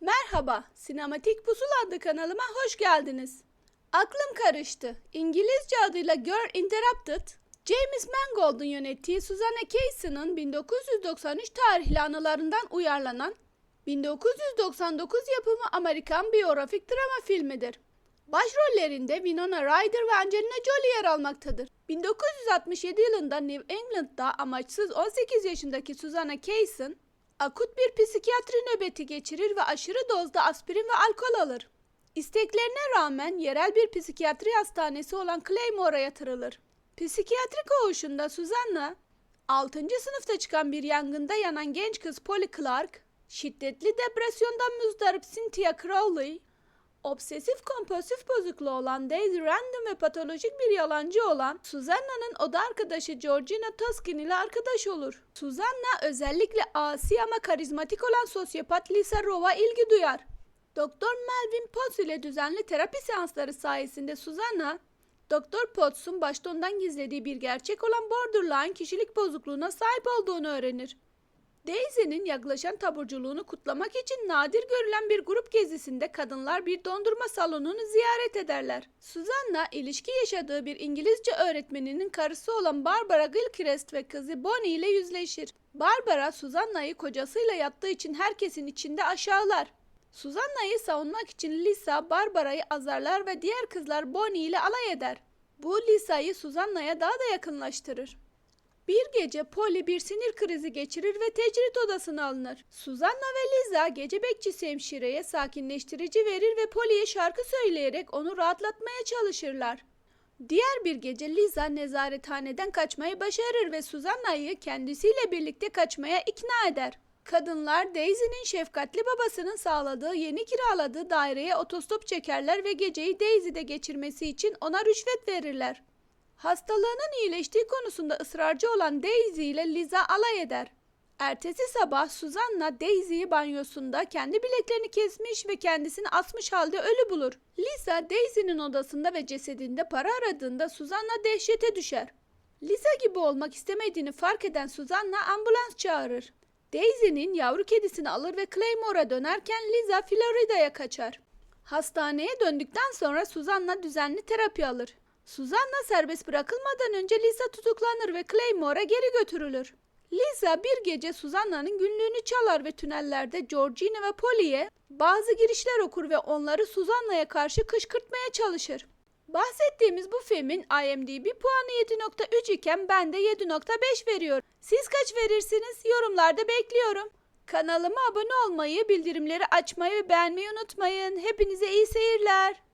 Merhaba, Sinematik Pusul adlı kanalıma hoş geldiniz. Aklım karıştı. İngilizce adıyla Girl Interrupted, James Mangold'un yönettiği Susanna Casey'nin 1993 tarihli anılarından uyarlanan 1999 yapımı Amerikan biyografik drama filmidir. Başrollerinde Winona Ryder ve Angelina Jolie yer almaktadır. 1967 yılında New England'da amaçsız 18 yaşındaki Susanna Casey, akut bir psikiyatri nöbeti geçirir ve aşırı dozda aspirin ve alkol alır. İsteklerine rağmen yerel bir psikiyatri hastanesi olan Claymore'a yatırılır. Psikiyatri koğuşunda Susanna, 6. sınıfta çıkan bir yangında yanan genç kız Polly Clark, şiddetli depresyondan müzdarip Cynthia Crowley, obsesif kompulsif bozukluğu olan Daisy Random ve patolojik bir yalancı olan Susanna'nın oda arkadaşı Georgina Toskin ile arkadaş olur. Susanna özellikle asi ama karizmatik olan sosyopat Lisa Rowe'a ilgi duyar. Doktor Melvin Potts ile düzenli terapi seansları sayesinde Susanna, Doktor Potts'un başta ondan gizlediği bir gerçek olan borderline kişilik bozukluğuna sahip olduğunu öğrenir. Daisy'nin yaklaşan taburculuğunu kutlamak için nadir görülen bir grup gezisinde kadınlar bir dondurma salonunu ziyaret ederler. Susanna ilişki yaşadığı bir İngilizce öğretmeninin karısı olan Barbara Gilchrist ve kızı Bonnie ile yüzleşir. Barbara Susanna'yı kocasıyla yattığı için herkesin içinde aşağılar. Susanna'yı savunmak için Lisa Barbara'yı azarlar ve diğer kızlar Bonnie ile alay eder. Bu Lisa'yı Susanna'ya daha da yakınlaştırır. Bir gece Polly bir sinir krizi geçirir ve tecrit odasına alınır. Susanna ve Liza gece bekçisi hemşireye sakinleştirici verir ve Polly'ye şarkı söyleyerek onu rahatlatmaya çalışırlar. Diğer bir gece Liza nezarethaneden kaçmayı başarır ve Susanna'yı kendisiyle birlikte kaçmaya ikna eder. Kadınlar Daisy'nin şefkatli babasının sağladığı yeni kiraladığı daireye otostop çekerler ve geceyi Daisy'de geçirmesi için ona rüşvet verirler. Hastalığının iyileştiği konusunda ısrarcı olan Daisy ile Liza alay eder. Ertesi sabah Susanna Daisy'yi banyosunda kendi bileklerini kesmiş ve kendisini asmış halde ölü bulur. Lisa Daisy'nin odasında ve cesedinde para aradığında Susanna dehşete düşer. Lisa gibi olmak istemediğini fark eden Susanna ambulans çağırır. Daisy'nin yavru kedisini alır ve Claymore'a dönerken Lisa Florida'ya kaçar. Hastaneye döndükten sonra Susanna düzenli terapi alır. Susanna serbest bırakılmadan önce Lisa tutuklanır ve Claymore'a geri götürülür. Lisa bir gece Susanna'nın günlüğünü çalar ve tünellerde Georgina ve Polly'e bazı girişler okur ve onları Susanna'ya karşı kışkırtmaya çalışır. Bahsettiğimiz bu filmin IMDb puanı 7.3 iken ben de 7.5 veriyorum. Siz kaç verirsiniz? Yorumlarda bekliyorum. Kanalıma abone olmayı, bildirimleri açmayı ve beğenmeyi unutmayın. Hepinize iyi seyirler.